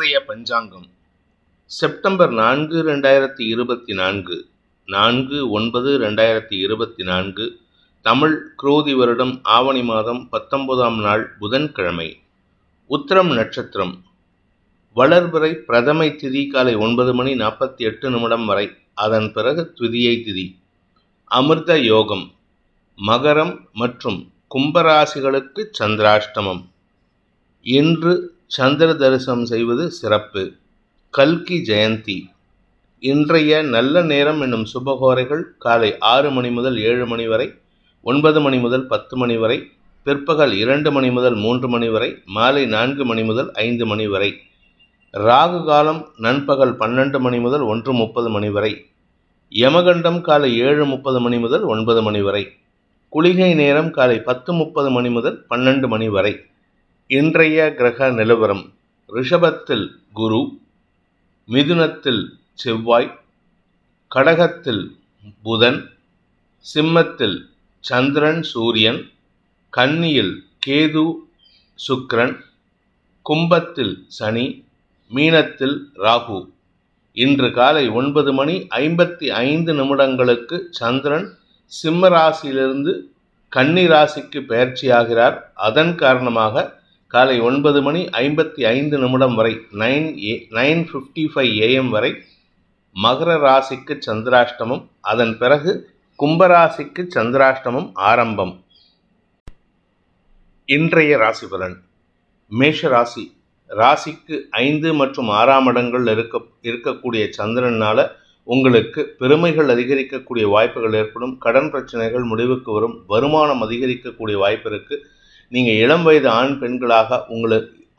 இன்றைய பஞ்சாங்கம். செப்டம்பர் நான்கு ரெண்டாயிரத்தி இருபத்தி நான்கு. நான்கு ஒன்பது ரெண்டாயிரத்தி இருபத்தி நான்கு. தமிழ் குரோதி வருடம் ஆவணி மாதம் பத்தொன்பதாம் நாள் புதன்கிழமை. உத்திரம் நட்சத்திரம். வளர்பிறை பிரதமை திதி காலை ஒன்பது மணி நாற்பத்தி எட்டு நிமிடம் வரை. அதன் பிறகு துதியை திதி. அமிர்த யோகம். மகரம் மற்றும் கும்பராசிகளுக்கு சந்திராஷ்டமம். இன்று சந்திர தரிசனம் செய்வது சிறப்பு. கல்கி ஜெயந்தி. இன்றைய நல்ல நேரம் என்னும் சுபகோரைகள் காலை ஆறு மணி முதல் ஏழு மணி வரை ஒன்பது மணி முதல் பத்து மணி வரை பிற்பகல் இரண்டு மணி முதல் மூன்று மணி வரை மாலை நான்கு மணி முதல் ஐந்து மணி வரை ராகு காலம் நண்பகல் பன்னெண்டு மணி முதல் ஒன்று முப்பது மணி வரை யமகண்டம் காலை ஏழு முப்பது மணி முதல் ஒன்பது மணி வரை குளிகை நேரம் காலை பத்து முப்பது மணி முதல் பன்னெண்டு மணி வரை. இன்றைய கிரக நிலவரம் ரிஷபத்தில் குரு மிதுனத்தில் செவ்வாய் கடகத்தில் புதன் சிம்மத்தில் சந்திரன் சூரியன் கன்னியில் கேது சுக்ரன் கும்பத்தில் சனி மீனத்தில் ராகு. இன்று காலை ஒன்பது மணி ஐம்பத்தி ஐந்து நிமிடங்களுக்கு சந்திரன் சிம்ம ராசியிலிருந்து கன்னி ராசிக்கு பயிற்சியாகிறார் அதன் காரணமாக காலை ஒன்பது மணி ஐம்பத்தி ஐந்து நிமிடம் வரை நைன் ஏ நைன் ஃபிஃப்டி ஃபைவ் ஏஎம் வரை மகர ராசிக்கு சந்திராஷ்டமம். அதன் பிறகு கும்பராசிக்கு சந்திராஷ்டமம் ஆரம்பம். இன்றைய ராசி பலன். மேஷ ராசி. ராசிக்கு ஐந்து மற்றும் ஆறாம் இடங்கள் இருக்க இருக்கக்கூடிய சந்திரனால் உங்களுக்கு பெருமைகள் அதிகரிக்கக்கூடிய வாய்ப்புகள் ஏற்படும். கடன் பிரச்சனைகள் முடிவுக்கு வரும். வருமானம் அதிகரிக்கக்கூடிய வாய்ப்பு இருக்குது நீங்கள் இளம் வயது ஆண் பெண்களாக உங்களை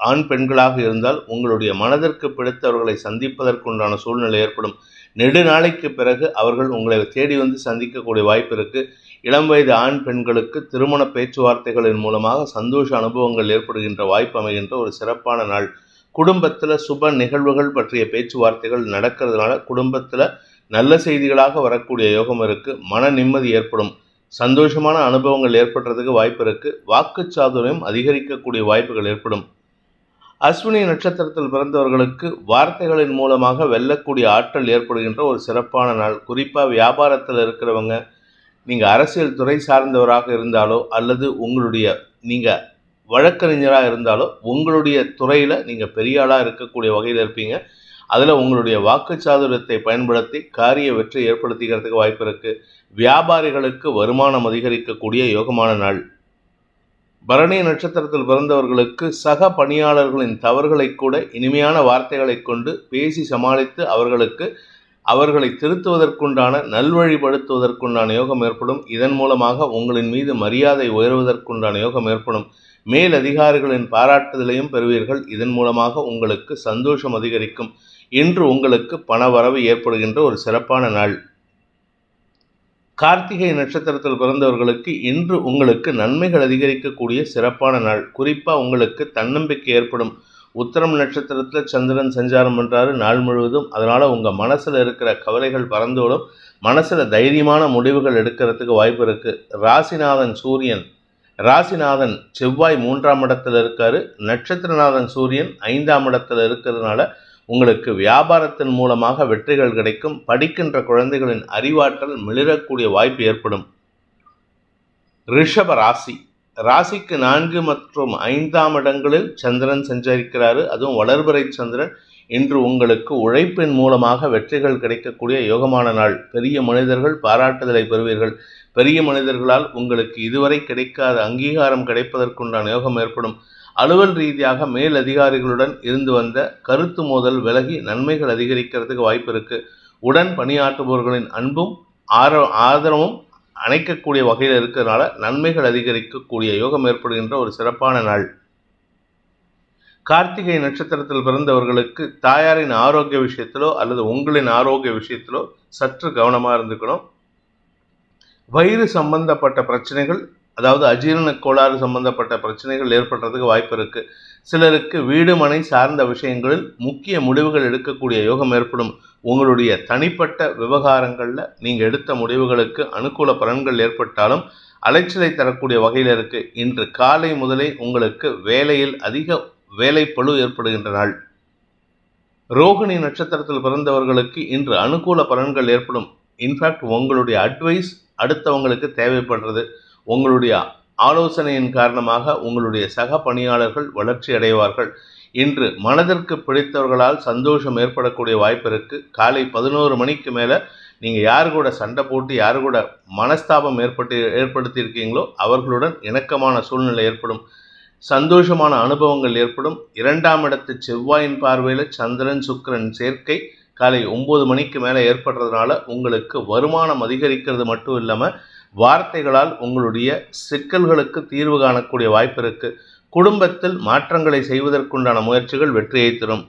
ஆண் பெண்களாக இருந்தால் உங்களுடைய மனதிற்கு பிடித்தவர்களை சந்திப்பதற்குண்டான சூழ்நிலை ஏற்படும். நெடுநாளைக்கு பிறகு அவர்கள் உங்களை தேடி வந்து சந்திக்கக்கூடிய வாய்ப்பு இருக்குது இளம் வயது ஆண் பெண்களுக்கு திருமண பேச்சுவார்த்தைகளின் மூலமாக சந்தோஷ அனுபவங்கள் ஏற்படுகின்ற வாய்ப்பு அமைகின்ற ஒரு சிறப்பான நாள். குடும்பத்தில் சுப நிகழ்வுகள் பற்றிய பேச்சுவார்த்தைகள் நடக்கிறதுனால குடும்பத்தில் நல்ல செய்திகளாக வரக்கூடிய யோகம் இருக்குது மன நிம்மதி ஏற்படும். சந்தோஷமான அனுபவங்கள் ஏற்படுறதுக்கு வாய்ப்பு இருக்குது வாக்குச்சாதுரியம் அதிகரிக்கக்கூடிய வாய்ப்புகள் ஏற்படும். அஸ்வினி நட்சத்திரத்தில் பிறந்தவர்களுக்கு வார்த்தைகளின் மூலமாக வெல்லக்கூடிய ஆற்றல் ஏற்படுகின்ற ஒரு சிறப்பான நாள். குறிப்பாக வியாபாரத்தில் இருக்கிறவங்க நீங்கள் அரசியல் துறை சார்ந்தவராக இருந்தாலோ அல்லது உங்களுடைய நீங்கள் வழக்கறிஞராக இருந்தாலோ உங்களுடைய துறையில் நீங்கள் பெரிய ஆளாக இருக்கக்கூடிய வகையில் இருப்பீங்க. அதில் உங்களுடைய வாக்குச்சாதுரியத்தை பயன்படுத்தி காரிய வெற்றி ஏற்படுத்திக்கிறதுக்கு வாய்ப்பு இருக்குது வியாபாரிகளுக்கு வருமானம் அதிகரிக்கக்கூடிய யோகமான நாள். பரணி நட்சத்திரத்தில் பிறந்தவர்களுக்கு சக பணியாளர்களின் தவறுகளை கூட இனிமையான வார்த்தைகளை கொண்டு பேசி சமாளித்து அவர்களுக்கு அவர்களை திருத்துவதற்குண்டான நல்வழிப்படுத்துவதற்குண்டான யோகம் ஏற்படும். இதன் மூலமாக உங்களின் மீது மரியாதை உயர்வதற்குண்டான யோகம் ஏற்படும். மேல் அதிகாரிகளின் பாராட்டுதலையும் பெறுவீர்கள். இதன் மூலமாக உங்களுக்கு சந்தோஷம் அதிகரிக்கும். இன்று உங்களுக்கு பண வரவு ஏற்படுகின்ற ஒரு சிறப்பான நாள். கார்த்திகை நட்சத்திரத்தில் பிறந்தவர்களுக்கு இன்று உங்களுக்கு நன்மைகள் அதிகரிக்கக்கூடிய சிறப்பான நாள். குறிப்பாக உங்களுக்கு தன்னம்பிக்கை ஏற்படும். உத்தரம் நட்சத்திரத்தில் சந்திரன் சஞ்சாரம் பண்ணுறாரு நாள் முழுவதும். அதனால் உங்கள் மனசில் இருக்கிற கவலைகள் பறந்துவிடும் மனசில் தைரியமான முடிவுகள் எடுக்கிறதுக்கு வாய்ப்பு இருக்குது ராசிநாதன் சூரியன் ராசிநாதன் செவ்வாய் மூன்றாம் இடத்துல இருக்காரு. நட்சத்திரநாதன் சூரியன் ஐந்தாம் இடத்துல இருக்கிறதுனால உங்களுக்கு வியாபாரத்தின் மூலமாக வெற்றிகள் கிடைக்கும். படிக்கின்ற குழந்தைகளின் அறிவாற்றல் மிளிரக்கூடிய வாய்ப்பு ஏற்படும். ரிஷப ராசி. ராசிக்கு நான்கு மற்றும் ஐந்தாம் இடங்களில் சந்திரன் சஞ்சரிக்கிறாரு. அதுவும் வளர்பிறை சந்திரன். இன்று உங்களுக்கு உழைப்பின் மூலமாக வெற்றிகள் கிடைக்கக்கூடிய யோகமான நாள். பெரிய மனிதர்கள் பாராட்டுதலை பெறுவீர்கள். பெரிய மனிதர்களால் உங்களுக்கு இதுவரை கிடைக்காத அங்கீகாரம் கிடைப்பதற்குண்டான யோகம் ஏற்படும். அலுவல் ரீதியாக மேல் அதிகாரிகளுடன் இருந்து வந்த கருத்து மோதல் விலகி நன்மைகள் அதிகரிக்கிறதுக்கு வாய்ப்பு இருக்கு. உடன் பணியாற்றுபவர்களின் அன்பும் ஆர ஆதரவும் அணைக்கக்கூடிய வகையில் இருக்கிறதுனால நன்மைகள் அதிகரிக்கக்கூடிய யோகம் ஏற்படுகின்ற ஒரு சிறப்பான நாள். கார்த்திகை நட்சத்திரத்தில் பிறந்தவர்களுக்கு தாயாரின் ஆரோக்கிய விஷயத்திலோ அல்லது உங்களின் ஆரோக்கிய விஷயத்திலோ சற்று கவனமாக இருந்துக்கணும். வயிறு சம்பந்தப்பட்ட பிரச்சனைகள் அதாவது அஜீரண கோளாறு சம்பந்தப்பட்ட பிரச்சனைகள் ஏற்படுறதுக்கு வாய்ப்பு இருக்குது சிலருக்கு வீடு மனை சார்ந்த விஷயங்களில் முக்கிய முடிவுகள் எடுக்கக்கூடிய யோகம் ஏற்படும். உங்களுடைய தனிப்பட்ட விவகாரங்களில் நீங்கள் எடுத்த முடிவுகளுக்கு அனுகூல பலன்கள் ஏற்பட்டாலும் அலைச்சலை தரக்கூடிய வகையில் இருக்குது இன்று காலை முதலே உங்களுக்கு வேலையில் அதிக வேலை ஏற்படுகின்ற நாள். ரோகிணி நட்சத்திரத்தில் பிறந்தவர்களுக்கு இன்று அனுகூல பலன்கள் ஏற்படும். இன்ஃபேக்ட் உங்களுடைய அட்வைஸ் அடுத்தவங்களுக்கு தேவைப்படுறது. உங்களுடைய ஆலோசனையின் காரணமாக உங்களுடைய சக பணியாளர்கள் வளர்ச்சி அடைவார்கள். இன்று மனதிற்கு பிடித்தவர்களால் சந்தோஷம் ஏற்படக்கூடிய வாய்ப்பு இருக்கு. காலை பதினோரு மணிக்கு மேலே நீங்கள் யார் கூட சண்டை போட்டு யார் கூட மனஸ்தாபம் ஏற்பட்டு ஏற்படுத்தியிருக்கீங்களோ அவர்களுடன் இணக்கமான சூழ்நிலை ஏற்படும். சந்தோஷமான அனுபவங்கள் ஏற்படும். இரண்டாம் இடத்து செவ்வாயின் பார்வையில் சந்திரன் சுக்கிரன் சேர்க்கை காலை ஒம்பது மணிக்கு மேலே ஏற்படுறதுனால உங்களுக்கு வருமானம் அதிகரிக்கிறது மட்டும் இல்லாமல் வார்த்தைகளால் உங்களுடைய சிக்கல்களுக்கு தீர்வு காணக்கூடிய வாய்ப்பு இருக்கு குடும்பத்தில் மாற்றங்களை செய்வதற்குண்டான முயற்சிகள் வெற்றியை தரும்.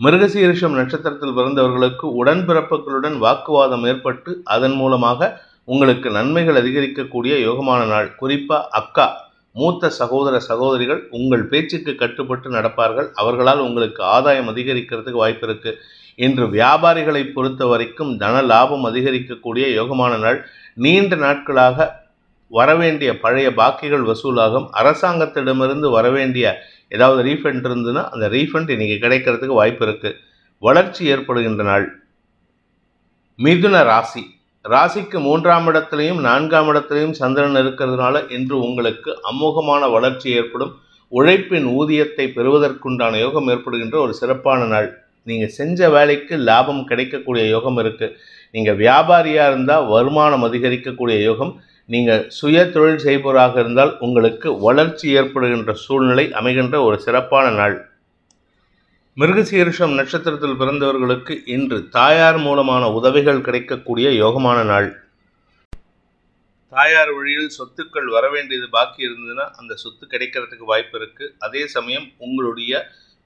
மிருகசீரிஷம் நட்சத்திரத்தில் பிறந்தவர்களுக்கு உடன்பிறப்புகளுடன் வாக்குவாதம் ஏற்பட்டு அதன் மூலமாக உங்களுக்கு நன்மைகள் அதிகரிக்கக்கூடிய யோகமான நாள். குறிப்பா அக்கா மூத்த சகோதர சகோதரிகள் உங்கள் பேச்சுக்கு கட்டுப்பட்டு நடப்பார்கள். அவர்களால் உங்களுக்கு ஆதாயம் அதிகரிக்கிறதுக்கு வாய்ப்பு இருக்குது இன்று வியாபாரிகளை பொறுத்த வரைக்கும் தன லாபம் அதிகரிக்கக்கூடிய யோகமான நாள். நீண்ட நாட்களாக வரவேண்டிய பழைய பாக்கிகள் வசூலாகும். அரசாங்கத்திடமிருந்து வரவேண்டிய ஏதாவது ரீஃபண்ட் இருந்ததுன்னா அந்த ரீஃபண்ட் இன்றைக்கி கிடைக்கிறதுக்கு வாய்ப்பு இருக்குது வளர்ச்சி ஏற்படுகின்ற நாள். மிதுன ராசி. ராசிக்கு மூன்றாம் இடத்துலையும் நான்காம் இடத்துலையும் சந்திரன் இருக்கிறதுனால இன்று உங்களுக்கு அமோகமான வளர்ச்சி ஏற்படும். உழைப்பின் ஊதியத்தை பெறுவதற்குண்டான யோகம் ஏற்படுகின்ற ஒரு சிறப்பான நாள். நீங்கள் செஞ்ச வேலைக்கு லாபம் கிடைக்கக்கூடிய யோகம் இருக்குது நீங்கள் வியாபாரியாக இருந்தால் வருமானம் அதிகரிக்கக்கூடிய யோகம். நீங்கள் சுய தொழில் செய்பவராக இருந்தால் உங்களுக்கு வளர்ச்சி ஏற்படுகின்ற சூழ்நிலை அமைகின்ற ஒரு சிறப்பான நாள். மிருகசீரிஷம் நட்சத்திரத்தில் பிறந்தவர்களுக்கு இன்று தாயார் மூலமான உதவிகள் கிடைக்கக்கூடிய யோகமான நாள். தாயார் வழியில் சொத்துக்கள் வர வேண்டியது பாக்கி இருந்ததுன்னா அந்த சொத்து கிடைக்கிறதுக்கு வாய்ப்பு இருக்குது அதே சமயம் உங்களுடைய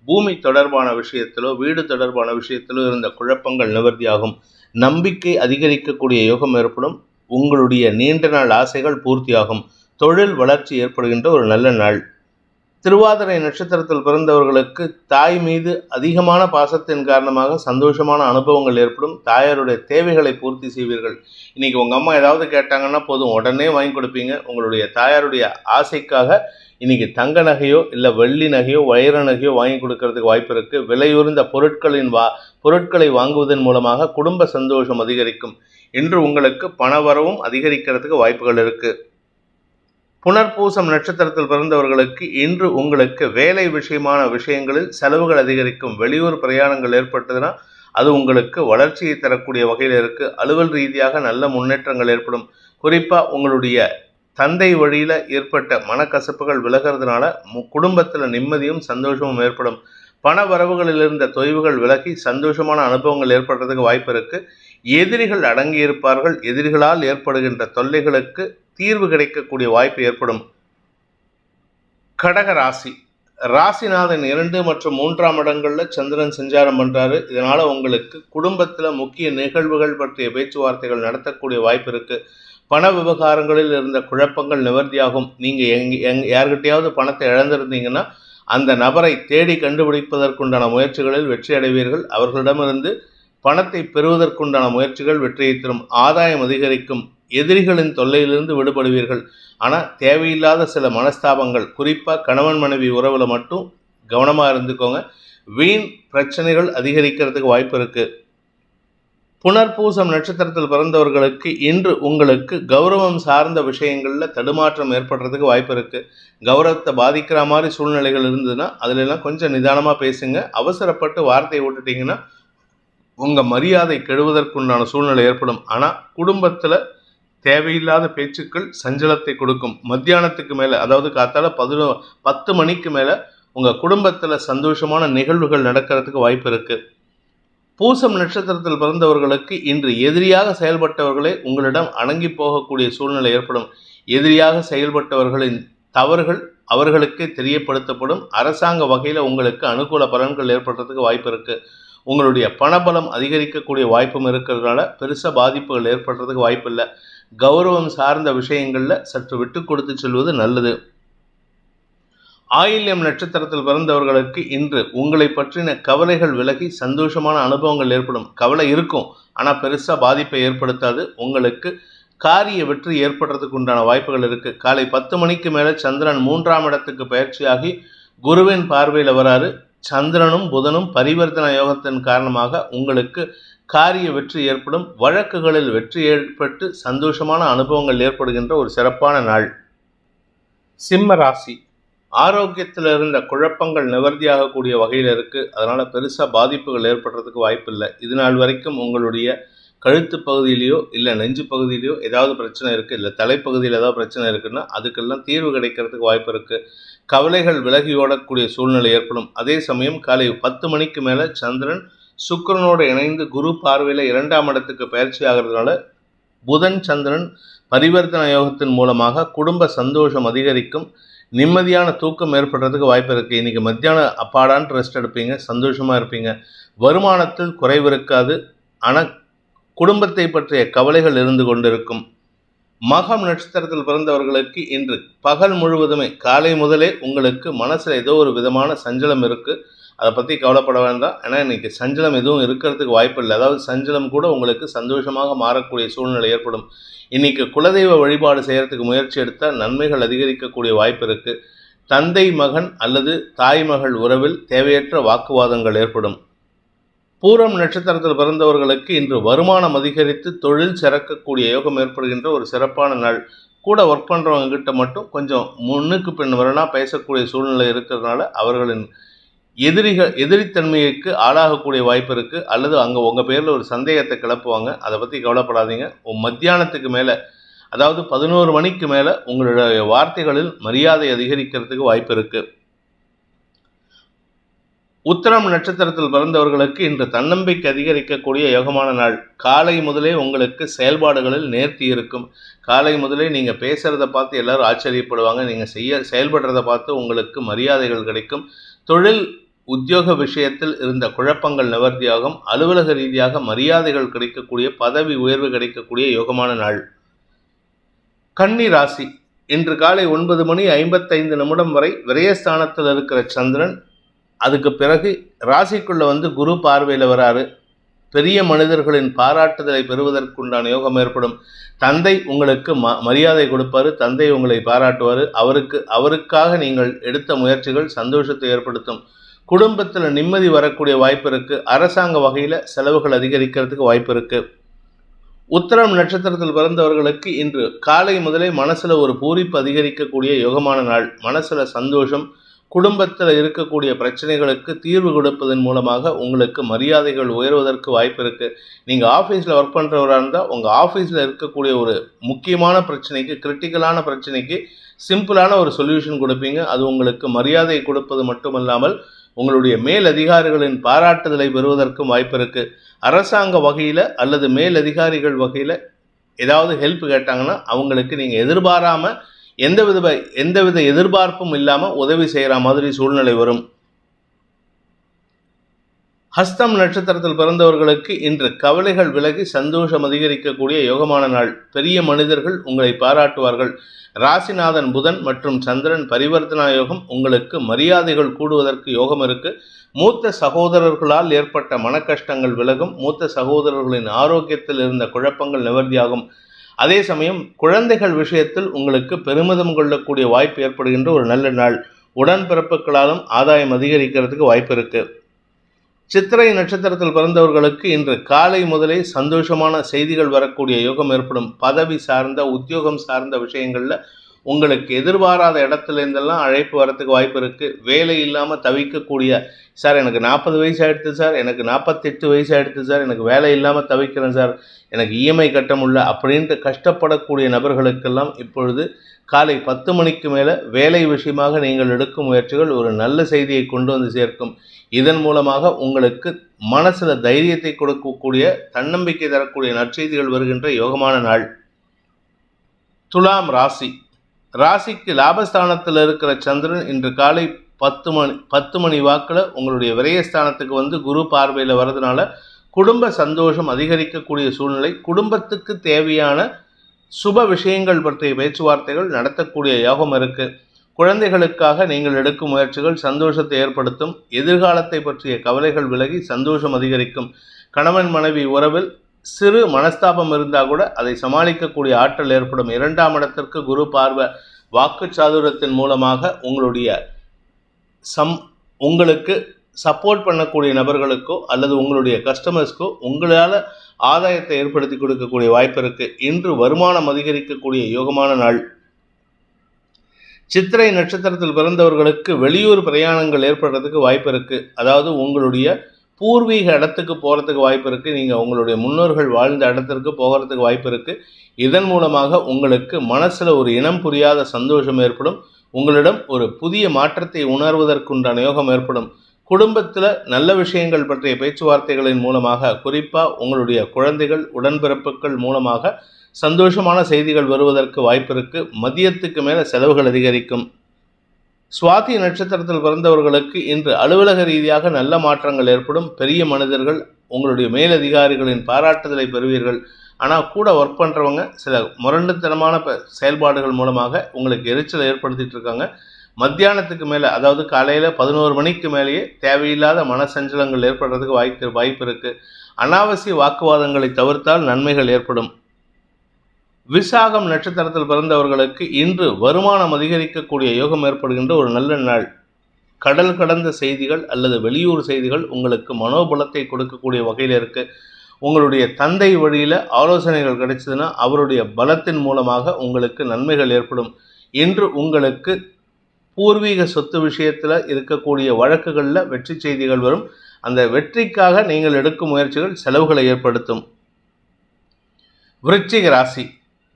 பூமி தொடர்பான விஷயத்திலோ வீடு தொடர்பான விஷயத்திலோ இருந்த குழப்பங்கள் நிவர்த்தியாகும். நம்பிக்கை அதிகரிக்கக்கூடிய யோகம் ஏற்படும். உங்களுடைய நீண்ட நாள் ஆசைகள் பூர்த்தியாகும். தொழில் வளர்ச்சி ஏற்படுகின்ற ஒரு நல்ல நாள். திருவாதிரை நட்சத்திரத்தில் பிறந்தவர்களுக்கு தாய் மீது அதிகமான பாசத்தின் காரணமாக சந்தோஷமான அனுபவங்கள் ஏற்படும். தாயாருடைய தேவைகளை பூர்த்தி செய்வீர்கள். இன்னைக்கு உங்கள் அம்மா ஏதாவது கேட்டாங்கன்னா போதும் உடனே வாங்கி கொடுப்பீங்க. உங்களுடைய தாயாருடைய ஆசைக்காக இன்னைக்கு தங்க நகையோ இல்லை வெள்ளி நகையோ வைர நகையோ வாங்கி கொடுக்கறதுக்கு வாய்ப்பு இருக்குது விலையுறந்த பொருட்களின் வா பொருட்களை வாங்குவதன் மூலமாக குடும்ப சந்தோஷம் அதிகரிக்கும். இன்று உங்களுக்கு பணவரவும் அதிகரிக்கிறதுக்கு வாய்ப்புகள் இருக்குது புனர்பூசம் நட்சத்திரத்தில் பிறந்தவர்களுக்கு இன்று உங்களுக்கு வேலை விஷயமான விஷயங்களில் செலவுகள் அதிகரிக்கும். வெளியூர் பிரயாணங்கள் ஏற்பட்டதுன்னா அது உங்களுக்கு வளர்ச்சியை தரக்கூடிய வகையில் இருக்குது அலுவல் ரீதியாக நல்ல முன்னேற்றங்கள் ஏற்படும். குறிப்பாக உங்களுடைய தந்தை வழியில் ஏற்பட்ட மனக்கசப்புகள் விலகிறதுனால மு- நிம்மதியும் சந்தோஷமும் ஏற்படும். பண வரவுகளில் இருந்த தொய்வுகள் விலகி சந்தோஷமான அனுபவங்கள் ஏற்படுறதுக்கு வாய்ப்பு இருக்குது எதிரிகள் அடங்கியிருப்பார்கள் எதிரிகளால் ஏற்படுகின்ற தொல்லைகளுக்கு தீர்வு கிடைக்கக்கூடிய வாய்ப்பு ஏற்படும். கடக ராசி. ராசிநாதன் இரண்டு மற்றும் மூன்றாம் இடங்களில் சந்திரன் சஞ்சாரம் பண்ணுறாரு இதனால் உங்களுக்கு குடும்பத்தில் முக்கிய நிகழ்வுகள் பற்றிய பேச்சுவார்த்தைகள் நடத்தக்கூடிய வாய்ப்பு இருக்குது பண விவகாரங்களில் இருந்த குழப்பங்கள் நிவர்த்தியாகும். நீங்கள் எங் எங் யார்கிட்டையாவது பணத்தை இழந்திருந்தீங்கன்னா அந்த நபரை தேடி கண்டுபிடிப்பதற்குண்டான முயற்சிகளில் வெற்றி அடைவீர்கள். அவர்களிடமிருந்து பணத்தை பெறுவதற்குண்டான முயற்சிகள் வெற்றியை தரும். ஆதாயம் அதிகரிக்கும். எதிரிகளின் தொல்லையிலிருந்து விடுபடுவீர்கள். ஆனால் தேவையில்லாத சில மனஸ்தாபங்கள் குறிப்பாக கணவன் மனைவி உறவில் மட்டும் கவனமாக இருந்துக்கோங்க. வீண் பிரச்சனைகள் அதிகரிக்கிறதுக்கு வாய்ப்பு இருக்குது புனர்பூசம் நட்சத்திரத்தில் பிறந்தவர்களுக்கு இன்று உங்களுக்கு கௌரவம் சார்ந்த விஷயங்களில் தடுமாற்றம் ஏற்படுறதுக்கு வாய்ப்பு இருக்குது கௌரவத்தை பாதிக்கிற மாதிரி சூழ்நிலைகள் இருந்ததுன்னா அதிலெல்லாம் கொஞ்சம் நிதானமாக பேசுங்க. அவசரப்பட்டு வார்த்தையை விட்டுட்டிங்கன்னா உங்கள் மரியாதை கெடுவதற்குண்டான சூழ்நிலை ஏற்படும். ஆனால் குடும்பத்தில் தேவையில்லாத பேச்சுக்கள் சஞ்சலத்தை கொடுக்கும். மத்தியானத்துக்கு மேலே அதாவது காத்தால பதினோ பத்து மணிக்கு மேலே உங்கள் குடும்பத்தில் சந்தோஷமான நிகழ்வுகள் நடக்கிறதுக்கு வாய்ப்பு இருக்குது பூசம் நட்சத்திரத்தில் பிறந்தவர்களுக்கு இன்று எதிரியாக செயல்பட்டவர்களே உங்களிடம் அணங்கி போகக்கூடிய சூழ்நிலை ஏற்படும். எதிரியாக செயல்பட்டவர்களின் தவறுகள் அவர்களுக்கே தெரியப்படுத்தப்படும். அரசாங்க வகையில் உங்களுக்கு அனுகூல பலன்கள் ஏற்படுறதுக்கு வாய்ப்பு இருக்கு. உங்களுடைய பணபலம் அதிகரிக்கக்கூடிய வாய்ப்பும் இருக்கிறதுனால பெருசாக பாதிப்புகள் ஏற்படுறதுக்கு வாய்ப்பு இல்லை கௌரவம் சார்ந்த விஷயங்களில் சற்று விட்டு கொடுத்து செல்வது நல்லது. ஆயில்யம் நட்சத்திரத்தில் பிறந்தவர்களுக்கு இன்று உங்களை பற்றின கவலைகள் விலகி சந்தோஷமான அனுபவங்கள் ஏற்படும். கவலை இருக்கும். ஆனால் பெருசாக பாதிப்பை ஏற்படுத்தாது. உங்களுக்கு காரிய வெற்றி ஏற்படுறதுக்கு உண்டான வாய்ப்புகள் இருக்கு. காலை பத்து மணிக்கு மேலே சந்திரன் மூன்றாம் இடத்துக்கு பயிற்சியாகி குருவின் பார்வையில் வராரு. சந்திரனும் புதனும் பரிவர்த்தன யோகத்தின் காரணமாக உங்களுக்கு காரிய வெற்றி ஏற்படும். வழக்குகளில் வெற்றி ஏற்பட்டு சந்தோஷமான அனுபவங்கள் ஏற்படுகின்ற ஒரு சிறப்பான நாள். சிம்ம ராசி. ஆரோக்கியத்தில் இருந்த குழப்பங்கள் நிவர்த்தியாகக்கூடிய வகையில் இருக்குது அதனால் பெருசாக பாதிப்புகள் ஏற்படுறதுக்கு வாய்ப்பு இல்லை இது நாள் வரைக்கும் உங்களுடைய கழுத்து பகுதியிலையோ இல்லை நெஞ்சு பகுதியிலையோ ஏதாவது பிரச்சனை இருக்குது இல்லை தலைப்பகுதியில் ஏதாவது பிரச்சனை இருக்குன்னா அதுக்கெல்லாம் தீர்வு கிடைக்கிறதுக்கு வாய்ப்பு இருக்குது கவலைகள் விலகி ஓடக்கூடிய சூழ்நிலை ஏற்படும். அதே சமயம் காலை பத்து மணிக்கு மேலே சந்திரன் சுக்கரனோடு இணைந்து குரு பார்வையில் இரண்டாம் இடத்துக்கு பயிற்சி ஆகிறதுனால புதன் சந்திரன் பரிவர்த்தன யோகத்தின் மூலமாக குடும்ப சந்தோஷம் அதிகரிக்கும். நிம்மதியான தூக்கம் ஏற்படுறதுக்கு வாய்ப்பு இருக்குது இன்றைக்கி மத்தியானம் அப்பாடான்ட்டு ரெஸ்ட் எடுப்பீங்க சந்தோஷமாக இருப்பீங்க. வருமானத்தில் குறைவு இருக்காது. ஆனால் குடும்பத்தை பற்றிய கவலைகள் இருந்து கொண்டிருக்கும். மகம் நட்சத்திரத்தில் பிறந்தவர்களுக்கு இன்று பகல் முழுவதுமே காலை முதலே உங்களுக்கு மனசில் ஏதோ ஒரு விதமான சஞ்சலம் இருக்குது அதை பற்றி கவலைப்பட வேண்டாம். ஏன்னா இன்றைக்கி சஞ்சலம் எதுவும் இருக்கிறதுக்கு வாய்ப்பு இல்லை. அதாவது சஞ்சலம் கூட உங்களுக்கு சந்தோஷமாக மாறக்கூடிய சூழ்நிலை ஏற்படும். இன்றைக்கி குலதெய்வ வழிபாடு செய்கிறதுக்கு முயற்சி எடுத்தால் நன்மைகள் அதிகரிக்கக்கூடிய வாய்ப்பு இருக்குது தந்தை மகன் அல்லது தாய் மகள் உறவில் தேவையற்ற வாக்குவாதங்கள் ஏற்படும். பூரம் நட்சத்திரத்தில் பிறந்தவர்களுக்கு இன்று வருமானம் அதிகரித்து தொழில் சிறக்கக்கூடிய யோகம் ஏற்படுகின்ற ஒரு சிறப்பான நாள். கூட ஒர்க் பண்ணுறவங்க கிட்ட மட்டும் கொஞ்சம் முன்னுக்கு பின் வரனா பேசக்கூடிய சூழ்நிலை இருக்கிறதுனால அவர்களின் எதிரிகள் எதிரித்தன்மைக்கு ஆளாகக்கூடிய வாய்ப்பு இருக்குது அல்லது அங்கே உங்கள் பேரில் ஒரு சந்தேகத்தை கிளப்புவாங்க. அதை பற்றி கவலைப்படாதீங்க. மத்தியானத்துக்கு மேலே அதாவது பதினோரு மணிக்கு மேலே உங்களுடைய வார்த்தைகளில் மரியாதை அதிகரிக்கிறதுக்கு வாய்ப்பு இருக்குது உத்தரம் நட்சத்திரத்தில் பிறந்தவர்களுக்கு இன்று தன்னம்பிக்கை அதிகரிக்கக்கூடிய யோகமான நாள். காலை முதலே உங்களுக்கு செயல்பாடுகளில் நேர்த்தி இருக்கும். காலை முதலே நீங்கள் பேசுகிறத பார்த்து எல்லாரும் ஆச்சரியப்படுவாங்க. நீங்கள் செய்ய செயல்படுறத பார்த்து உங்களுக்கு மரியாதைகள் கிடைக்கும். தொழில் உத்தியோக விஷயத்தில் இருந்த குழப்பங்கள் நிவர்த்தியாகும். அலுவலக ரீதியாக மரியாதைகள் கிடைக்கக்கூடிய பதவி உயர்வு கிடைக்கக்கூடிய யோகமான நாள். கன்னி ராசி. இன்று காலை ஒன்பது மணி ஐம்பத்தைந்து நிமிடம் வரை விரயஸ்தானத்தில் இருக்கிற சந்திரன் அதுக்கு பிறகு ராசிக்குள்ளே வந்து குரு பார்வையில் வராரு. பெரிய மனிதர்களின் பாராட்டுதலை பெறுவதற்குண்டான யோகம் ஏற்படும். தந்தை உங்களுக்கு ம மரியாதை கொடுப்பார். தந்தை உங்களை பாராட்டுவார். அவருக்கு அவருக்காக நீங்கள் எடுத்த முயற்சிகள் சந்தோஷத்தை ஏற்படுத்தும். குடும்பத்தில் நிம்மதி வரக்கூடிய வாய்ப்பு இருக்குது அரசாங்க வகையில் செலவுகள் அதிகரிக்கிறதுக்கு வாய்ப்பு இருக்குது உத்தரம் நட்சத்திரத்தில் பிறந்தவர்களுக்கு இன்று காலை முதலே மனசில் ஒரு பூரிப்பு அதிகரிக்கக்கூடிய யோகமான நாள். மனசில் சந்தோஷம் குடும்பத்தில் இருக்கக்கூடிய பிரச்சனைகளுக்கு தீர்வு கொடுப்பதன் மூலமாக உங்களுக்கு மரியாதைகள் உயர்வதற்கு வாய்ப்பு இருக்குது நீங்கள் ஆஃபீஸில் ஒர்க் பண்ணுறவராக இருந்தால் உங்கள் ஆஃபீஸில் இருக்கக்கூடிய ஒரு முக்கியமான பிரச்சனைக்கு கிரிட்டிக்கலான பிரச்சனைக்கு சிம்பிளான ஒரு சொல்யூஷன் கொடுப்பீங்க. அது உங்களுக்கு மரியாதை கொடுப்பது மட்டுமல்லாமல் உங்களுடைய மேல் அதிகாரிகளின் பாராட்டுதலை பெறுவதற்கும் வாய்ப்பு இருக்குது அரசாங்க வகையில் அல்லது மேல் அதிகாரிகள் வகையில் ஏதாவது ஹெல்ப் கேட்டாங்கன்னா அவங்களுக்கு நீங்கள் எதிர்பாராமல் எந்த வித எந்த வித எதிர்பார்ப்பும் இல்லாமல் உதவி செய்கிற மாதிரி சூழ்நிலை வரும். ஹஸ்தம் நட்சத்திரத்தில் பிறந்தவர்களுக்கு இன்று கவலைகள் விலகி சந்தோஷம் அதிகரிக்கக்கூடிய யோகமான நாள். பெரிய மனிதர்கள் உங்களை பாராட்டுவார்கள். ராசிநாதன் புதன் மற்றும் சந்திரன் பரிவர்த்தனா யோகம் உங்களுக்கு மரியாதைகள் கூடுவதற்கு யோகம் இருக்கு. மூத்த சகோதரர்களால் ஏற்பட்ட மன கஷ்டங்கள் விலகும். மூத்த சகோதரர்களின் ஆரோக்கியத்தில் இருந்த குழப்பங்கள் நிவர்த்தியாகும். அதே சமயம் குழந்தைகள் விஷயத்தில் உங்களுக்கு பெருமிதம் கொள்ளக்கூடிய வாய்ப்பு ஏற்படுகின்ற ஒரு நல்ல நாள். உடன்பிறப்புகளாலும் ஆதாயம் அதிகரிக்கிறதுக்கு வாய்ப்பு இருக்குது சித்திரை நட்சத்திரத்தில் பிறந்தவர்களுக்கு இன்று காலை முதலே சந்தோஷமான செய்திகள் வரக்கூடிய யோகம் ஏற்படும். பதவி சார்ந்த உத்தியோகம் சார்ந்த விஷயங்களில் உங்களுக்கு எதிர்பாராத இடத்துல இருந்தெல்லாம் அழைப்பு வரத்துக்கு வாய்ப்பு இருக்குது வேலை இல்லாமல் தவிக்கக்கூடிய சார் எனக்கு நாற்பது வயசு ஆகிடுது சார். எனக்கு நாற்பத்தெட்டு வயசு ஆகிடுது சார். எனக்கு வேலை இல்லாமல் தவிக்கிறேன் சார். எனக்கு இஎம்ஐ கட்ட முடியல. அப்படின்ட்டு கஷ்டப்படக்கூடிய நபர்களுக்கெல்லாம் இப்பொழுது காலை பத்து மணிக்கு மேலே வேலை விஷயமாக நீங்கள் எடுக்கும் முயற்சிகள் ஒரு நல்ல செய்தியை கொண்டு வந்து சேர்க்கும். இதன் மூலமாக உங்களுக்கு மனசில் தைரியத்தை கொடுக்கக்கூடிய தன்னம்பிக்கை தரக்கூடிய நற்செய்திகள் வருகின்ற யோகமான நாள். துலாம் ராசி. ராசிக்கு லாபஸ்தானத்தில் இருக்கிற சந்திரன் இன்று காலை பத்து மணி பத்து மணி வாக்கில் உங்களுடைய விரயஸ்தானத்துக்கு வந்து குரு பார்வையில் வர்றதுனால குடும்ப சந்தோஷம் அதிகரிக்கக்கூடிய சூழ்நிலை குடும்பத்துக்கு தேவையான சுப விஷயங்கள் பற்றிய பேச்சுவார்த்தைகள் நடத்தக்கூடிய யோகம் இருக்குது குழந்தைகளுக்காக நீங்கள் எடுக்கும் முயற்சிகள் சந்தோஷத்தை ஏற்படுத்தும் எதிர்காலத்தை பற்றிய கவலைகள் விலகி சந்தோஷம் அதிகரிக்கும். கணவன் மனைவி உறவில் சிறு மனஸ்தாபம் இருந்தால் கூட அதை சமாளிக்கக்கூடிய ஆற்றல் ஏற்படும். இரண்டாம் இடத்திற்கு குரு பார்வை வாக்கு சாதுரத்தின் மூலமாக உங்களுடைய சம் உங்களுக்கு சப்போர்ட் பண்ணக்கூடிய நபர்களுக்கோ அல்லது உங்களுடைய கஸ்டமர்ஸ்க்கோ உங்களால் ஆதாயத்தை ஏற்படுத்தி கொடுக்கக்கூடிய வாய்ப்பு இருக்குது இன்று வருமானம் அதிகரிக்கக்கூடிய யோகமான நாள். சித்திரை நட்சத்திரத்தில் பிறந்தவர்களுக்கு வெளியூர் பிரயாணங்கள் ஏற்படுறதுக்கு வாய்ப்பு இருக்குது அதாவது உங்களுடைய பூர்வீக இடத்துக்கு போகிறதுக்கு வாய்ப்பு இருக்குது நீங்கள் உங்களுடைய முன்னோர்கள் வாழ்ந்த இடத்திற்கு போகிறதுக்கு வாய்ப்பு இருக்குது இதன் மூலமாக உங்களுக்கு மனசில் ஒரு இனம் புரியாத சந்தோஷம் ஏற்படும். உங்களிடம் ஒரு புதிய மாற்றத்தை உணர்வதற்குண்டான யோகம் ஏற்படும். குடும்பத்தில் நல்ல விஷயங்கள் பற்றிய பேச்சுவார்த்தைகளின் மூலமாக குறிப்பாக உங்களுடைய குழந்தைகள் உடன்பிறப்புகள் மூலமாக சந்தோஷமான செய்திகள் வருவதற்கு வாய்ப்பு இருக்கு மதியத்துக்கு மேலே செலவுகள் அதிகரிக்கும். சுவாதி நட்சத்திரத்தில் பிறந்தவர்களுக்கு இன்று அலுவலக ரீதியாக நல்ல மாற்றங்கள் ஏற்படும். பெரிய மனிதர்கள் உங்களுடைய மேலதிகாரிகளின் பாராட்டுதலை பெறுவீர்கள். ஆனால் கூட ஒர்க் பண்ணுறவங்க சில முரண்டுத்தனமான ப- செயல்பாடுகள் மூலமாக உங்களுக்கு எரிச்சலை ஏற்படுத்திட்டு இருக்காங்க. மத்தியானத்துக்கு மேலே அதாவது காலையில் பதினோரு மணிக்கு மேலேயே தேவையில்லாத மனசஞ்சலங்கள் ஏற்படுறதுக்கு வாய்ப்பு வாய்ப்பு இருக்குது அனாவசிய வாக்குவாதங்களை தவிர்த்தால் நன்மைகள் ஏற்படும். விசாகம் நட்சத்திரத்தில் பிறந்தவர்களுக்கு இன்று வருமானம் அதிகரிக்கக்கூடிய யோகம் ஏற்படுகின்ற ஒரு நல்ல நாள். கடல் கடந்த செய்திகள் அல்லது வெளியூர் செய்திகள் உங்களுக்கு மனோபலத்தை கொடுக்கக்கூடிய வகையில் இருக்கு. உங்களுடைய தந்தை வழியில் ஆலோசனைகள் கிடைச்சதுன்னா அவருடைய பலத்தின் மூலமாக உங்களுக்கு நன்மைகள் ஏற்படும். இன்று உங்களுக்கு பூர்வீக சொத்து விஷயத்தில் இருக்கக்கூடிய வழக்குகளில் வெற்றி செய்திகள் வரும். அந்த வெற்றிக்காக நீங்கள் எடுக்கும் முயற்சிகள் செலவுகளை ஏற்படுத்தும். விருச்சிக ராசி.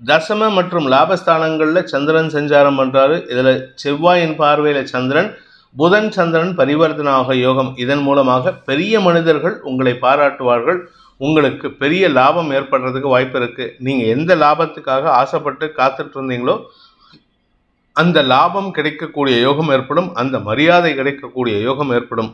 தசம மற்றும் லாபஸ்தானங்களில் சந்திரன் சஞ்சாரம் பண்ணுறாரு இதில் செவ்வாயின் பார்வையில் சந்திரன் புதன் சந்திரன் பரிவர்த்தனாக யோகம். இதன் மூலமாக பெரிய மனிதர்கள் உங்களை பாராட்டுவார்கள். உங்களுக்கு பெரிய லாபம் ஏற்படுறதுக்கு வாய்ப்பு இருக்கு. நீங்கள் எந்த லாபத்துக்காக ஆசைப்பட்டு காத்துட்டு இருந்தீங்களோ அந்த லாபம் கிடைக்கக்கூடிய யோகம் ஏற்படும். அந்த மரியாதை கிடைக்கக்கூடிய யோகம் ஏற்படும்.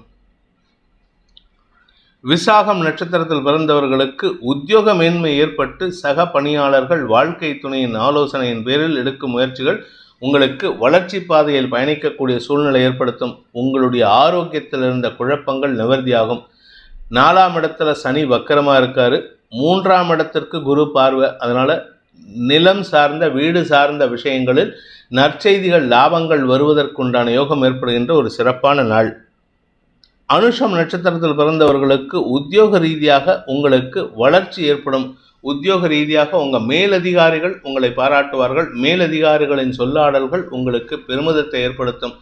விசாகம் நட்சத்திரத்தில் பிறந்தவர்களுக்கு உத்தியோக மேன்மை ஏற்பட்டு சக பணியாளர்கள் வாழ்க்கை துணையின் ஆலோசனையின் பேரில் எடுக்கும் முயற்சிகள் உங்களுக்கு வளர்ச்சி பாதையில் பயணிக்கக்கூடிய சூழ்நிலை ஏற்படுத்தும். உங்களுடைய ஆரோக்கியத்தில் இருந்த குழப்பங்கள் நிவர்த்தியாகும். நாலாம் இடத்துல சனி வக்கரமாக இருக்காரு. மூன்றாம் இடத்திற்கு குரு பார்வை. அதனால் நிலம் சார்ந்த வீடு சார்ந்த விஷயங்களில் நற்செய்திகள் லாபங்கள் வருவதற்குண்டான யோகம் ஏற்படுகின்ற ஒரு சிறப்பான நாள். அனுஷம் நட்சத்திரத்தில் பிறந்தவர்களுக்கு உத்தியோக ரீதியாக உங்களுக்கு வளர்ச்சி ஏற்படும். உத்தியோக ரீதியாக உங்கள் மேலதிகாரிகள் உங்களை பாராட்டுவார்கள். மேலதிகாரிகளின் சொல்லாடல்கள் உங்களுக்கு பெருமிதத்தை ஏற்படுத்தும்.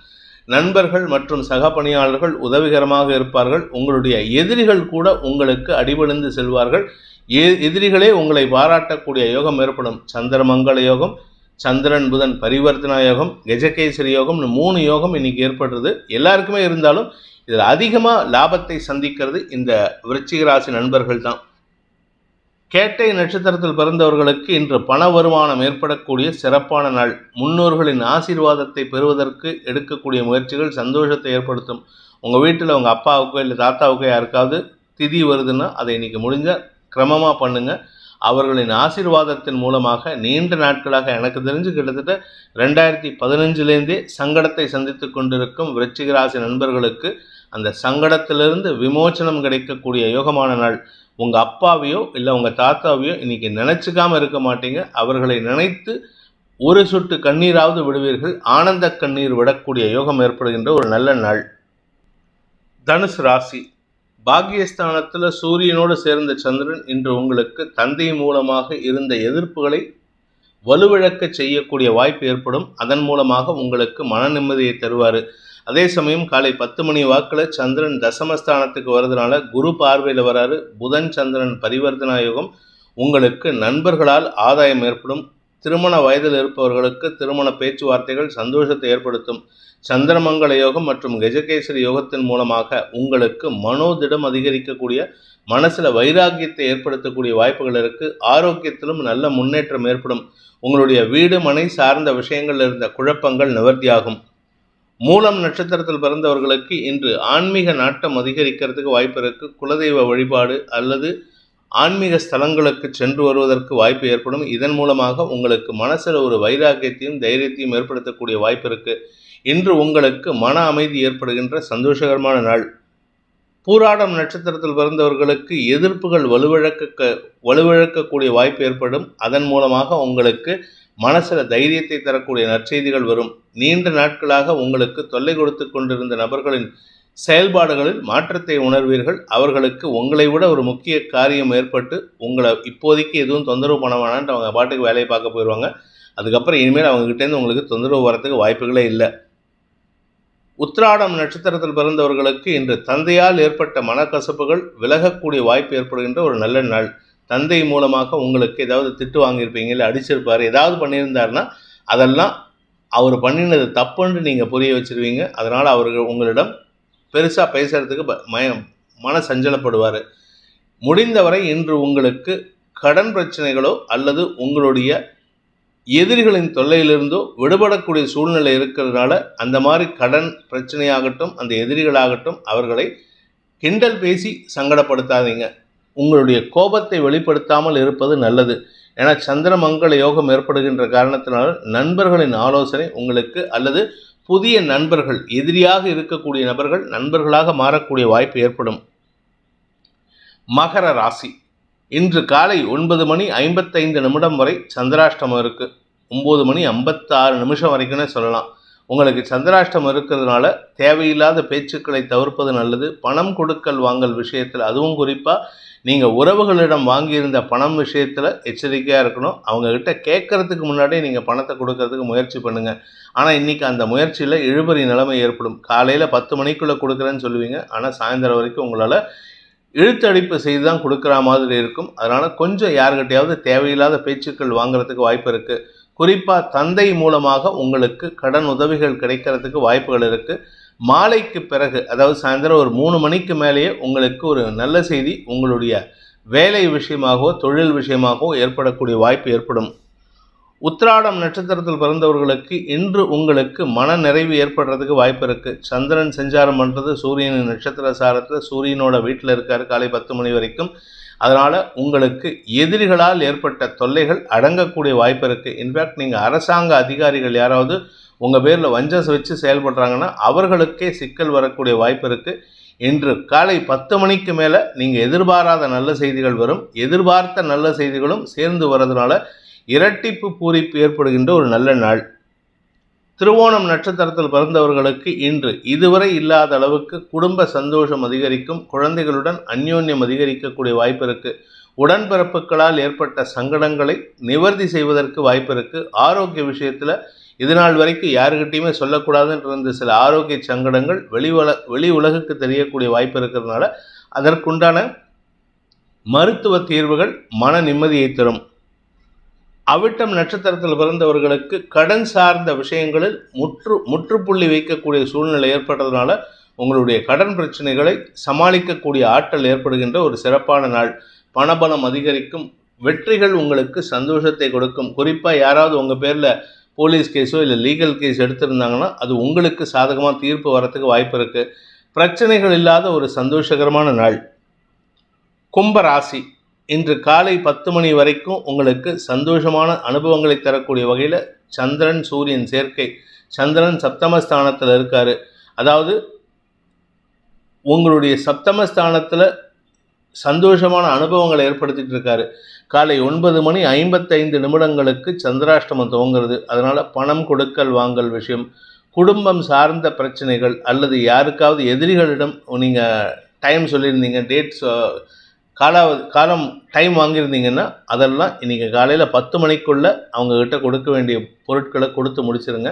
நண்பர்கள் மற்றும் சக பணியாளர்கள் உதவிகரமாக இருப்பார்கள். உங்களுடைய எதிரிகள் கூட உங்களுக்கு அடிபணிந்து செல்வார்கள். எ- எதிரிகளே உங்களை பாராட்டக்கூடிய யோகம் ஏற்படும். சந்திரமங்கல யோகம் சந்திரன் புதன் பரிவர்த்தனா யோகம் கஜகேசரி யோகம்னு மூணு யோகம் இன்னைக்கு ஏற்படுறது. எல்லாருக்குமே இருந்தாலும் இதில் அதிகமாக லாபத்தை சந்திக்கிறது இந்த விருச்சிக ராசி நண்பர்கள் தான். கேட்டை நட்சத்திரத்தில் பிறந்தவர்களுக்கு இன்று பண வருமானம் ஏற்படக்கூடிய சிறப்பான நாள். முன்னோர்களின் ஆசீர்வாதத்தை பெறுவதற்கு எடுக்கக்கூடிய முயற்சிகள் சந்தோஷத்தை ஏற்படுத்தும். உங்கள் வீட்டில் உங்கள் அப்பாவுக்கோ இல்லை தாத்தாவுக்கோ யாருக்காவது திதி வருதுன்னா அதை இன்னைக்கு முடிஞ்ச கிரமமாக பண்ணுங்கள் அவர்களின் ஆசீர்வாதத்தின் மூலமாக நீண்ட நாட்களாக எனக்கு தெரிஞ்சு கிட்டத்தட்ட ரெண்டாயிரத்தி பதினஞ்சுலேருந்தே சங்கடத்தை சந்தித்து கொண்டிருக்கும் விருச்சிகராசி நண்பர்களுக்கு அந்த சங்கடத்திலிருந்து விமோச்சனம் கிடைக்கக்கூடிய யோகமான நாள். உங்கள் அப்பாவையோ இல்லை உங்கள் தாத்தாவையோ இன்னைக்கு நினச்சிக்காமல் இருக்க மாட்டீங்க. அவர்களை நினைத்து ஒரு சொட்டு கண்ணீராவது விடுவீர்கள். ஆனந்த கண்ணீர் விடக்கூடிய யோகம் ஏற்படுகின்ற ஒரு நல்ல நாள். தனுசு ராசி. பாக்கியஸ்தானத்தில் சூரியனோடு சேர்ந்த சந்திரன் இன்று உங்களுக்கு தந்தை மூலமாக இருந்த எதிர்ப்புகளை வலுவிழக்க செய்யக்கூடிய வாய்ப்பு ஏற்படும். அதன் மூலமாக உங்களுக்கு மன நிம்மதியை தருவார். அதே சமயம் காலை பத்து மணி வாக்கில் சந்திரன் தசமஸ்தானத்துக்கு வர்றதுனால குரு பார்வையில் வராரு. புதன் சந்திரன் பரிவர்த்தனா யோகம். உங்களுக்கு நண்பர்களால் ஆதாயம் ஏற்படும். திருமண வயதில் இருப்பவர்களுக்கு திருமண பேச்சுவார்த்தைகள் சந்தோஷத்தை ஏற்படுத்தும். சந்திரமங்கல யோகம் மற்றும் கஜகேசரி யோகத்தின் மூலமாக உங்களுக்கு மனோதிடம் அதிகரிக்கக்கூடிய மனசில் வைராக்கியத்தை ஏற்படுத்தக்கூடிய வாய்ப்புகள் இருக்கு. ஆரோக்கியத்திலும் நல்ல முன்னேற்றம் ஏற்படும். உங்களுடைய வீடு மனை சார்ந்த விஷயங்கள் இருந்த குழப்பங்கள் நிவர்த்தியாகும். மூலம் நட்சத்திரத்தில் பிறந்தவர்களுக்கு இன்று ஆன்மீக நாட்டம் அதிகரிக்கிறதுக்கு வாய்ப்பு இருக்கு. குலதெய்வ வழிபாடு அல்லது ஆன்மீக ஸ்தலங்களுக்கு சென்று வருவதற்கு வாய்ப்பு ஏற்படும். இதன் மூலமாக உங்களுக்கு மனசில் ஒரு வைராக்கியத்தையும் தைரியத்தையும் ஏற்படுத்தக்கூடிய வாய்ப்பு இருக்கு. இன்று உங்களுக்கு மன அமைதி ஏற்படுகின்ற சந்தோஷகரமான நாள். பூராடம் நட்சத்திரத்தில் பிறந்தவர்களுக்கு எதிர்ப்புகள் வலுவிழக்க வலுவிழக்கக்கூடிய வாய்ப்பு ஏற்படும். அதன் மூலமாக உங்களுக்கு மனசில் தைரியத்தை தரக்கூடிய நற்செய்திகள் வரும். நீண்ட நாட்களாக உங்களுக்கு தொல்லை கொடுத்து கொண்டிருந்த நபர்களின் செயல்பாடுகளில் மாற்றத்தை உணர்வீர்கள். அவர்களுக்கு உங்களை விட ஒரு முக்கிய காரியம் ஏற்பட்டு உங்களை இப்போதைக்கு எதுவும் தொந்தரவு பண்ண வேணான்ட்டு அவங்க பாட்டுக்கு வேலையை பார்க்க போயிடுவாங்க அதுக்கப்புறம் இனிமேல் அவங்ககிட்டேருந்து உங்களுக்கு தொந்தரவு வரத்துக்கு வாய்ப்புகளே இல்லை. உத்ராடம் நட்சத்திரத்தில் பிறந்தவர்களுக்கு இன்று தந்தையால் ஏற்பட்ட மனக்கசப்புகள் விலகக்கூடிய வாய்ப்பு ஏற்படுகின்ற ஒரு நல்ல நாள். தந்தை மூலமாக உங்களுக்கு ஏதாவது திட்டு வாங்கியிருப்பீங்க இல்லை அடிச்சிருப்பார் ஏதாவது பண்ணியிருந்தாருன்னா அதெல்லாம் அவர் பண்ணினது தப்புன்னு நீங்கள் புரிய வச்சுருவீங்க. அதனால் அவர்கள் உங்களிடம் பெருசாக பேசுகிறதுக்கு ப மய மன சஞ்சலப்படுவார். முடிந்தவரை இன்று உங்களுக்கு கடன் பிரச்சனைகளோ அல்லது உங்களுடைய எதிரிகளின் தொல்லையிலிருந்தோ விடுபடக்கூடிய சூழ்நிலை இருக்கிறதுனால அந்த மாதிரி கடன் பிரச்சனையாகட்டும் அந்த எதிரிகளாகட்டும் அவர்களை கிண்டல் பேசி சங்கடப்படுத்தாதீங்க. உங்களுடைய கோபத்தை வெளிப்படுத்தாமல் இருப்பது நல்லது. ஏன்னா சந்திரமங்கள யோகம் ஏற்படுகின்ற காரணத்தினால் நண்பர்களின் ஆலோசனை உங்களுக்கு அல்லது புதிய நண்பர்கள் எதிரியாக இருக்கக்கூடிய நபர்கள் நண்பர்களாக மாறக்கூடிய வாய்ப்பு ஏற்படும். மகர ராசி. இன்று காலை ஒன்பது மணி ஐம்பத்தைந்து நிமிடம் வரை சந்திராஷ்டமம் இருக்குது ஒம்பது மணி ஐம்பத்தாறு நிமிஷம் வரைக்கும்னே சொல்லலாம். உங்களுக்கு சந்திராஷ்டமம் இருக்கிறதுனால தேவையில்லாத பேச்சுக்களை தவிர்ப்பது நல்லது. பணம் கொடுக்கல் வாங்கல் விஷயத்தில் அதுவும் குறிப்பாக நீங்கள் உறவுகளிடம் வாங்கியிருந்த பணம் விஷயத்தில் எச்சரிக்கையாக இருக்கணும். அவங்கக்கிட்ட கேட்கறதுக்கு முன்னாடியே நீங்கள் பணத்தை கொடுக்கறதுக்கு முயற்சி பண்ணுங்கள் ஆனால் இன்றைக்கி அந்த முயற்சியில் இழுபறி நிலைமை ஏற்படும். காலையில் பத்து மணிக்குள்ளே கொடுக்குறேன்னு சொல்லுவீங்க. ஆனால் சாயந்தரம் வரைக்கும் உங்களால் இழுத்தடிப்பு செய்து தான் கொடுக்குற மாதிரி இருக்கும். அதனால் கொஞ்சம் யார்கிட்டையாவது தேவையில்லாத பேச்சுக்கள் வாங்குறதுக்கு வாய்ப்பு இருக்குது குறிப்பாக தந்தை மூலமாக உங்களுக்கு கடன் உதவிகள் கிடைக்கிறதுக்கு வாய்ப்புகள் இருக்குது மாலைக்கு பிறகு அதாவது சாயந்தரம் ஒரு மூணு மணிக்கு மேலேயே உங்களுக்கு ஒரு நல்ல செய்தி உங்களுடைய வேலை விஷயமாகவோ தொழில் விஷயமாகவோ ஏற்படக்கூடிய வாய்ப்பு ஏற்படும். உத்திராடம் நட்சத்திரத்தில் பிறந்தவர்களுக்கு இன்று உங்களுக்கு மன நிறைவு ஏற்படுறதுக்கு வாய்ப்பு இருக்குது சந்திரன் செஞ்சாரம் பண்ணுறது சூரியனின் நட்சத்திர சாரத்தில் சூரியனோட வீட்டில் இருக்கார் காலை பத்து மணி வரைக்கும். அதனால் உங்களுக்கு எதிரிகளால் ஏற்பட்ட தொல்லைகள் அடங்கக்கூடிய வாய்ப்பு இருக்குது இன்ஃபேக்ட் நீங்கள் அரசாங்க அதிகாரிகள் யாராவது உங்கள் பேரில் வஞ்சம் வச்சு செயல்படுறாங்கன்னா அவர்களுக்கே சிக்கல் வரக்கூடிய வாய்ப்பு இருக்குது இன்று காலை பத்து மணிக்கு மேலே நீங்கள் எதிர்பாராத நல்ல செய்திகள் வரும். எதிர்பார்த்த நல்ல செய்திகளும் சேர்ந்து வர்றதுனால இரட்டிப்பு பூரிப்பு ஏற்படுகின்ற ஒரு நல்ல நாள். திருவோணம் நட்சத்திரத்தில் பிறந்தவர்களுக்கு இன்று இதுவரை இல்லாத அளவுக்கு குடும்ப சந்தோஷம் அதிகரிக்கும். குழந்தைகளுடன் அந்யோன்யம் அதிகரிக்கக்கூடிய வாய்ப்பு இருக்குது உடன்பிறப்புகளால் ஏற்பட்ட சங்கடங்களை நிவர்த்தி செய்வதற்கு வாய்ப்பு இருக்குது ஆரோக்கிய விஷயத்தில் இது நாள் வரைக்கும் யாருக்கிட்டையுமே சொல்லக்கூடாதுன்ற இருந்த சில ஆரோக்கிய சங்கடங்கள் வெளி உல வெளி உலகுக்கு தெரியக்கூடிய வாய்ப்பு இருக்கிறதுனால அதற்குண்டான மருத்துவ தீர்வுகள் மன நிம்மதியை தரும். அவிட்டம் நட்சத்திரத்தில் பிறந்தவர்களுக்கு கடன் சார்ந்த விஷயங்களில் முற்று முற்றுப்புள்ளி வைக்கக்கூடிய சூழ்நிலை ஏற்பட்டதுனால உங்களுடைய கடன் பிரச்சனைகளை சமாளிக்கக்கூடிய ஆற்றல் ஏற்படுகின்ற ஒரு சிறப்பான நாள். பணபலம் அதிகரிக்கும் வெற்றிகள் உங்களுக்கு சந்தோஷத்தை கொடுக்கும். குறிப்பாக யாராவது உங்கள் பேரில் போலீஸ் கேஸோ இல்லை லீகல் கேஸ் எடுத்திருந்தாங்கன்னா அது உங்களுக்கு சாதகமாக தீர்ப்பு வரத்துக்கு வாய்ப்பு இருக்குது பிரச்சனைகள் இல்லாத ஒரு சந்தோஷகரமான நாள். கும்பராசி இன்று காலை பத்து மணி வரைக்கும் உங்களுக்கு சந்தோஷமான அனுபவங்களை தரக்கூடிய வகையில் சந்திரன் சூரியன் சேர்க்கை. சந்திரன் சப்தமஸ்தானத்தில் இருக்கார். அதாவது உங்களுடைய சப்தமஸ்தானத்தில் சந்தோஷமான அனுபவங்களை ஏற்படுத்திகிட்டு இருக்காரு. காலை ஒன்பது மணி ஐம்பத்தைந்து நிமிடங்களுக்கு சந்திராஷ்டமம் துவங்குறது. அதனால் பணம் கொடுக்கல் வாங்கல் விஷயம் குடும்பம் சார்ந்த பிரச்சனைகள் அல்லது யாருக்காவது எதிரிகளிடம் நீங்கள் டைம் சொல்லியிருந்தீங்க டேட் காலாவது காலம் டைம் வாங்கியிருந்தீங்கன்னா அதெல்லாம் இன்றைக்கி காலையில் பத்து மணிக்குள்ளே அவங்கக்கிட்ட கொடுக்க வேண்டிய பொருட்களை கொடுத்து முடிச்சிருங்க.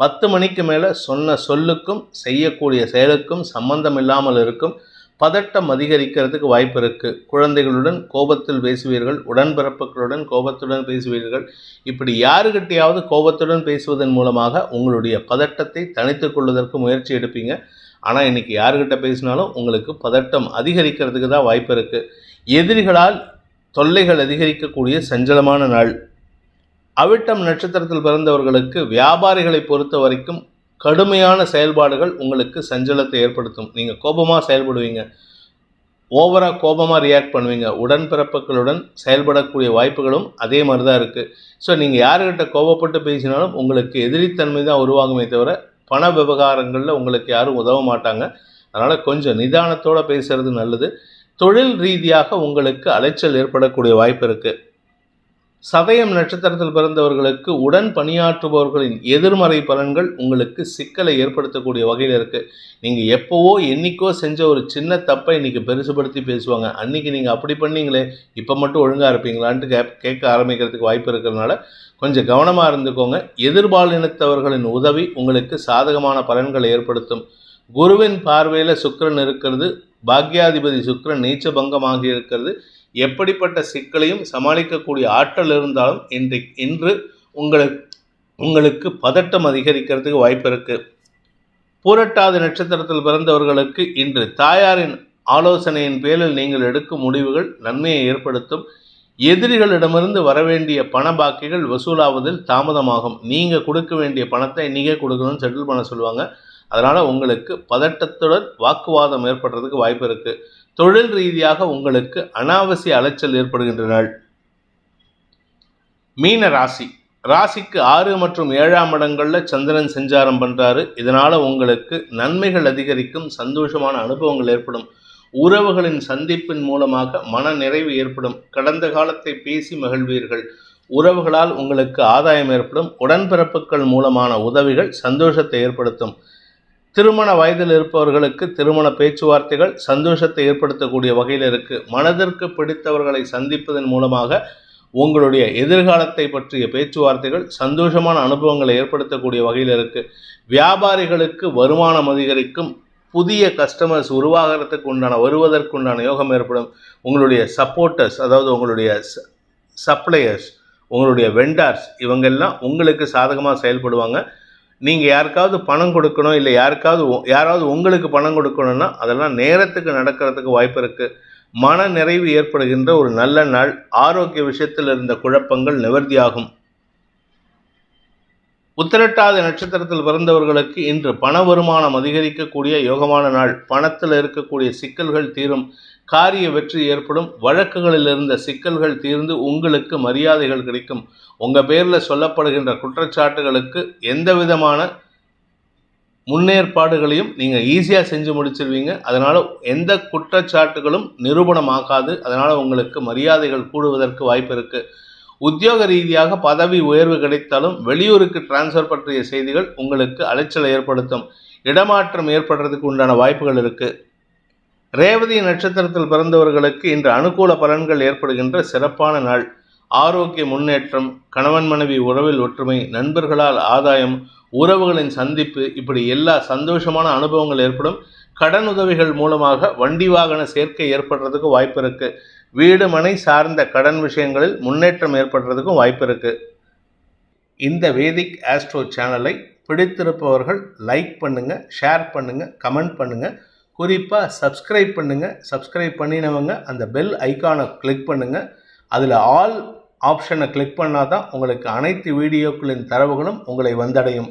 பத்து மணிக்கு மேலே சொன்ன சொல்லுக்கும் செய்யக்கூடிய செயலுக்கும் சம்பந்தம் இல்லாமல் இருக்கும். பதட்டம் அதிகரிக்கிறதுக்கு வாய்ப்பு இருக்குது குழந்தைகளுடன் கோபத்தில் பேசுவீர்கள் உடன்பிறப்புகளுடன் கோபத்துடன் பேசுவீர்கள். இப்படி யாருக்கிட்டையாவது கோபத்துடன் பேசுவதன் மூலமாக உங்களுடைய பதட்டத்தை தனித்து கொள்வதற்கு முயற்சி எடுப்பீங்க. ஆனால் இன்றைக்கி யாருக்கிட்ட பேசினாலும் உங்களுக்கு பதட்டம் அதிகரிக்கிறதுக்கு தான் வாய்ப்பு இருக்குது எதிரிகளால் தொல்லைகள் அதிகரிக்கக்கூடிய சஞ்சலமான நாள். அவிட்டம் நட்சத்திரத்தில் பிறந்தவர்களுக்கு வியாபாரிகளை பொறுத்த வரைக்கும் கடுமையான செயல்பாடுகள் உங்களுக்கு சஞ்சலத்தை ஏற்படுத்தும். நீங்கள் கோபமாக செயல்படுவீங்க. ஓவராக கோபமாக ரியாக்ட் பண்ணுவீங்க. உடன்பிறப்புகளுடன் செயல்படக்கூடிய வாய்ப்புகளும் அதே மாதிரி தான் இருக்குது ஸோ நீங்கள் யாருக்கிட்ட கோபப்பட்டு பேசினாலும் உங்களுக்கு எதிரித்தன்மை தான் உருவாகுமே தவிர பண விவகாரங்களில் உங்களுக்கு யாரும் உதவ மாட்டாங்க. அதனால் கொஞ்சம் நிதானத்தோடு பேசுகிறது நல்லது. தொழில் ரீதியாக உங்களுக்கு அலைச்சல் ஏற்படக்கூடிய வாய்ப்பு இருக்குது சதயம் நட்சத்திரத்தில் பிறந்தவர்களுக்கு உடன் பணியாற்றுபவர்களின் எதிர்மறை பலன்கள் உங்களுக்கு சிக்கலை ஏற்படுத்தக்கூடிய வகையில் இருக்குது நீங்கள் எப்போவோ என்றைக்கோ செஞ்ச ஒரு சின்ன தப்பை இன்றைக்கி பெருசுபடுத்தி பேசுவாங்க. அன்றைக்கி நீங்கள் அப்படி பண்ணீங்களே இப்போ மட்டும் ஒழுங்காக இருப்பீங்களான்ட்டு கே கேட்க ஆரம்பிக்கிறதுக்கு வாய்ப்பு இருக்கிறதுனால கொஞ்சம் கவனமாக இருந்துக்கோங்க. எதிர்பாலினத்தவர்களின் உதவி உங்களுக்கு சாதகமான பலன்களை ஏற்படுத்தும். குருவின் பார்வையில் சுக்கரன் இருக்கிறது பாக்யாதிபதி சுக்கரன் நீச்ச பங்கமாகி இருக்கிறது. எப்படிப்பட்ட சிக்கலையும் சமாளிக்கக்கூடிய ஆற்றல் இருந்தாலும் இன்று இன்று உங்களுக்கு உங்களுக்கு பதட்டம் அதிகரிக்கிறதுக்கு வாய்ப்பு இருக்கு. பூரட்டாதி நட்சத்திரத்தில் பிறந்தவர்களுக்கு இன்று தாயாரின் ஆலோசனையின் பேரில் நீங்கள் எடுக்கும் முடிவுகள் நன்மையை ஏற்படுத்தும். எதிரிகளிடமிருந்து வரவேண்டிய பண பாக்கிகள் வசூலாவதில் தாமதமாகும். நீங்கள் கொடுக்க வேண்டிய பணத்தை இன்றைக்கே கொடுக்கணும்னு செட்டில் பண்ண சொல்லுவாங்க. அதனால் உங்களுக்கு பதட்டத்துடன் வாக்குவாதம் ஏற்படுறதுக்கு வாய்ப்பு இருக்குது தொழில் ரீதியாக உங்களுக்கு அனாவசிய அலைச்சல் ஏற்படுகின்ற நாள் மீன ராசி. ராசிக்கு ஆறு மற்றும் ஏழாம் இடங்களில் சந்திரன் செஞ்சாரம் பண்ணுறாரு இதனால் உங்களுக்கு நன்மைகள் அதிகரிக்கும் சந்தோஷமான அனுபவங்கள் ஏற்படும். உறவுகளின் சந்திப்பின் மூலமாக மன நிறைவு ஏற்படும். கடந்த காலத்தை பேசி மகிழ்வீர்கள். உறவுகளால் உங்களுக்கு ஆதாயம் ஏற்படும். உடன்பிறப்புகள் மூலமான உதவிகள் சந்தோஷத்தை ஏற்படுத்தும். திருமண வயதில் இருப்பவர்களுக்கு திருமண பேச்சுவார்த்தைகள் சந்தோஷத்தை ஏற்படுத்தக்கூடிய வகையில் இருக்கு. மனதிற்கு பிடித்தவர்களை சந்திப்பதன் மூலமாக உங்களுடைய எதிர்காலத்தை பற்றிய பேச்சுவார்த்தைகள் சந்தோஷமான அனுபவங்களை ஏற்படுத்தக்கூடிய வகையில் இருக்கு. வியாபாரிகளுக்கு வருமானம் அதிகரிக்கும் புதிய கஸ்டமர்ஸ் உருவாகிறதுக்கு உண்டான வருவதற்குண்டான யோகம் ஏற்படும். உங்களுடைய சப்போர்ட்டர்ஸ் அதாவது உங்களுடைய சப்ளையர்ஸ் உங்களுடைய வெண்டார்ஸ் இவங்கெல்லாம் உங்களுக்கு சாதகமாக செயல்படுவாங்க. நீங்கள் யாருக்காவது பணம் கொடுக்கணும் இல்லை யாருக்காவது யாராவது உங்களுக்கு பணம் கொடுக்கணும்னா அதெல்லாம் நேரத்துக்கு நடக்கிறதுக்கு வாய்ப்பு இருக்குது மன நிறைவு ஏற்படுகின்ற ஒரு நல்ல நாள் ஆரோக்கிய விஷயத்தில் இருந்த குழப்பங்கள் நிவர்த்தியாகும். உத்திரட்டாத நட்சத்திரத்தில் பிறந்தவர்களுக்கு இன்று பண வருமானம் அதிகரிக்கக்கூடிய யோகமான நாள். பணத்தில் இருக்கக்கூடிய சிக்கல்கள் தீரும். காரிய வெற்றி ஏற்படும். வழக்குகளில் இருந்த சிக்கல்கள் தீர்ந்து உங்களுக்கு மரியாதைகள் கிடைக்கும். உங்கள் பேரில் சொல்லப்படுகின்ற குற்றச்சாட்டுகளுக்கு எந்த விதமான முன்னேற்பாடுகளையும் நீங்கள் ஈஸியாக செஞ்சு முடிச்சிருவீங்க. அதனால் எந்த குற்றச்சாட்டுகளும் நிரூபணமாகாது. அதனால் உங்களுக்கு மரியாதைகள் கூடுவதற்கு வாய்ப்பு இருக்குது உத்தியோக ரீதியாக பதவி உயர்வு கிடைத்தாலும் வெளியூருக்கு டிரான்ஸ்ஃபர் பற்றிய செய்திகள் உங்களுக்கு அலைச்சலை ஏற்படுத்தும். இடமாற்றம் ஏற்படுறதுக்கு உண்டான வாய்ப்புகள் இருக்குது ரேவதி நட்சத்திரத்தில் பிறந்தவர்களுக்கு இன்று அனுகூல பலன்கள் ஏற்படுகின்ற சிறப்பான நாள். ஆரோக்கிய முன்னேற்றம் கணவன் மனைவி உறவில் ஒற்றுமை நண்பர்களால் ஆதாயம் உறவுகளின் சந்திப்பு இப்படி எல்லா சந்தோஷமான அனுபவங்கள் ஏற்படும். கடன் உதவிகள் மூலமாக வண்டி வாகன சேர்க்கை ஏற்படுறதுக்கு வாய்ப்பு இருக்கு. வீடு மனை சார்ந்த கடன் விஷயங்களில் முன்னேற்றம் ஏற்படுறதுக்கும் வாய்ப்பு இருக்கு. இந்த வேதிக் ஆஸ்ட்ரோ சேனலை பிடித்திருப்பவர்கள் லைக் பண்ணுங்க ஷேர் பண்ணுங்க கமெண்ட் பண்ணுங்க. குறிப்பாக சப்ஸ்கிரைப் பண்ணுங்க. சப்ஸ்கிரைப் பண்ணினவங்க அந்த பெல் ஐகானை கிளிக் பண்ணுங்க. அதில் ஆல் ஆப்ஷனை கிளிக் பண்ணால் தான் உங்களுக்கு அனைத்து வீடியோக்களின் தரவுகளும் உங்களை வந்தடையும்.